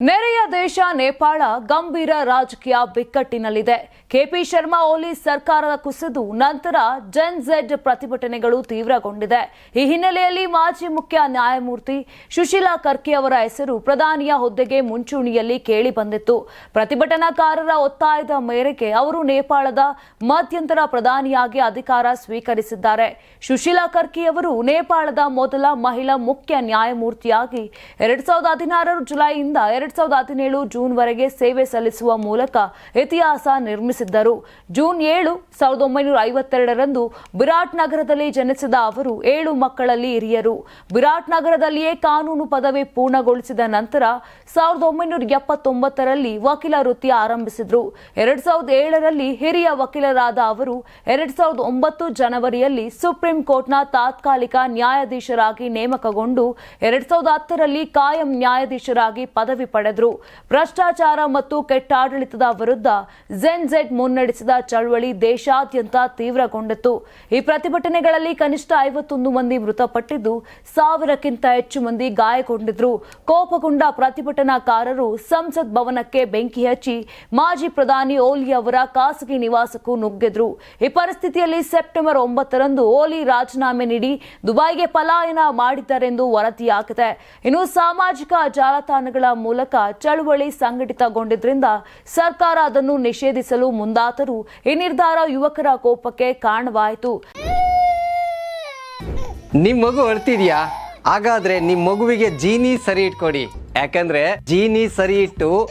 ನೆರೆಯ ದೇಶ ನೇಪಾಳ ಗಂಭೀರ ರಾಜಕೀಯ ಬಿಕ್ಕಟ್ಟಿನಲ್ಲಿದೆ. ಕೆಪಿ ಶರ್ಮಾ ಓಲಿ ಸರ್ಕಾರದ ಕುಸಿದು ನಂತರ ಜೆನ್ ಝೆಡ್ ಪ್ರತಿಭಟನೆಗಳು ತೀವ್ರಗೊಂಡಿದೆ. ಈ ಹಿನ್ನೆಲೆಯಲ್ಲಿ ಮಾಜಿ ಮುಖ್ಯ ನ್ಯಾಯಮೂರ್ತಿ ಸುಶೀಲಾ ಕರ್ಕಿ ಅವರ ಹೆಸರು ಪ್ರಧಾನಿಯ ಹುದ್ದೆಗೆ ಮುಂಚೂಣಿಯಲ್ಲಿ ಕೇಳಿ ಬಂದಿತ್ತು. ಪ್ರತಿಭಟನಾಕಾರರ ಒತ್ತಾಯದ ಮೇರೆಗೆ ಅವರು ನೇಪಾಳದ ಮಧ್ಯಂತರ ಪ್ರಧಾನಿಯಾಗಿ ಅಧಿಕಾರ ಸ್ವೀಕರಿಸಿದ್ದಾರೆ. ಸುಶೀಲಾ ಕರ್ಕಿ ಅವರು ನೇಪಾಳದ ಮೊದಲ ಮಹಿಳಾ ಮುಖ್ಯ ನ್ಯಾಯಮೂರ್ತಿಯಾಗಿ ಎರಡ್ ಸಾವಿರದ ಹದಿನಾರರ ಜುಲೈಯಿಂದ ಎರಡ್ ಸಾವಿರದ ಹದಿನೇಳು ಜೂನ್ ವರೆಗೆ ಸೇವೆ ಸಲ್ಲಿಸುವ ಮೂಲಕ ಇತಿಹಾಸ ನಿರ್ಮಿಸಿದ್ದರು. ಜೂನ್ ಏಳು ಸಾವಿರದ ಒಂಬೈನೂರ ಐವತ್ತೆರಡರಂದು ವಿರಾಟ್ ನಗರದಲ್ಲಿ ಜನಿಸಿದ ಅವರು ಏಳು ಮಕ್ಕಳಲ್ಲಿ ಹಿರಿಯರು. ವಿರಾಟ್ ನಗರದಲ್ಲಿಯೇ ಕಾನೂನು ಪದವಿ ಪೂರ್ಣಗೊಳಿಸಿದ ನಂತರ ಸಾವಿರದ ಒಂಬೈನೂರ ಎಪ್ಪತ್ತೊಂಬತ್ತರಲ್ಲಿ ವಕೀಲ ವೃತ್ತಿ ಆರಂಭಿಸಿದ್ರು. ಎರಡ್ ಸಾವಿರದ ಏಳರಲ್ಲಿ ಹಿರಿಯ ವಕೀಲರಾದ ಅವರು ಎರಡ್ ಸಾವಿರದ ಒಂಬತ್ತು ಜನವರಿಯಲ್ಲಿ ಸುಪ್ರೀಂ ಕೋರ್ಟ್ನ ತಾತ್ಕಾಲಿಕ ನ್ಯಾಯಾಧೀಶರಾಗಿ ನೇಮಕಗೊಂಡು ಎರಡ್ ಸಾವಿರದ ಹತ್ತರಲ್ಲಿ ಕಾಯಂ ನ್ಯಾಯಾಧೀಶರಾಗಿ ಪದವಿ ಪಡೆದರು. ಭ್ರಷ್ಟಾಚಾರ ಮತ್ತು ಕೆಟ್ಟ ಆಡಳಿತದ ವಿರುದ್ಧ ಜೆನ್ ಝೆಡ್ ಮುನ್ನಡೆಸಿದ ಚಳವಳಿ ದೇಶಾದ್ಯಂತ ತೀವ್ರಗೊಂಡಿತ್ತು. ಈ ಪ್ರತಿಭಟನೆಗಳಲ್ಲಿ ಕನಿಷ್ಠ ಐವತ್ತೊಂದು ಮಂದಿ ಮೃತಪಟ್ಟಿದ್ದು, ಸಾವಿರಕ್ಕಿಂತ ಹೆಚ್ಚು ಮಂದಿ ಗಾಯಗೊಂಡಿದ್ರು. ಕೋಪಗೊಂಡ ಪ್ರತಿಭಟನಾಕಾರರು ಸಂಸತ್ ಭವನಕ್ಕೆ ಬೆಂಕಿ ಹಚ್ಚಿ ಮಾಜಿ ಪ್ರಧಾನಿ ಓಲಿ ಅವರ ಖಾಸಗಿ ನಿವಾಸಕ್ಕೂ ನುಗ್ಗಿದ್ರು. ಈ ಪರಿಸ್ಥಿತಿಯಲ್ಲಿ ಸೆಪ್ಟೆಂಬರ್ ಒಂಬತ್ತರಂದು ಓಲಿ ರಾಜೀನಾಮೆ ನೀಡಿ ದುಬೈಗೆ ಪಲಾಯನ ಮಾಡಿದ್ದಾರೆಂದು ವರದಿಯಾಗಿದೆ. ಇನ್ನು ಸಾಮಾಜಿಕ ಜಾಲತಾಣಗಳ ಮೂಲಕ ಚಳುವಳಿ ಸಂಘಟಿತಗೊಂಡಿದ್ದರಿಂದ ಸರ್ಕಾರ ಅದನ್ನು ನಿಷೇಧಿಸಲು ಮುಂದಾದರೂ ಈ ನಿರ್ಧಾರ ಯುವಕರ ಕೋಪಕ್ಕೆ ಕಾರಣವಾಯಿತು. ನಿಮ್ಮ ಮಗು ಅಳ್ತಿದ್ಯಾ? ಹಾಗಾದ್ರೆ ನಿಮ್ ಮಗುವಿಗೆ ಜೀನಿ ಸರಿ ಇಟ್ಕೊಡಿ. ಯಾಕಂದ್ರೆ ಜೀನಿ ಸರಿ ಇಟ್ಟು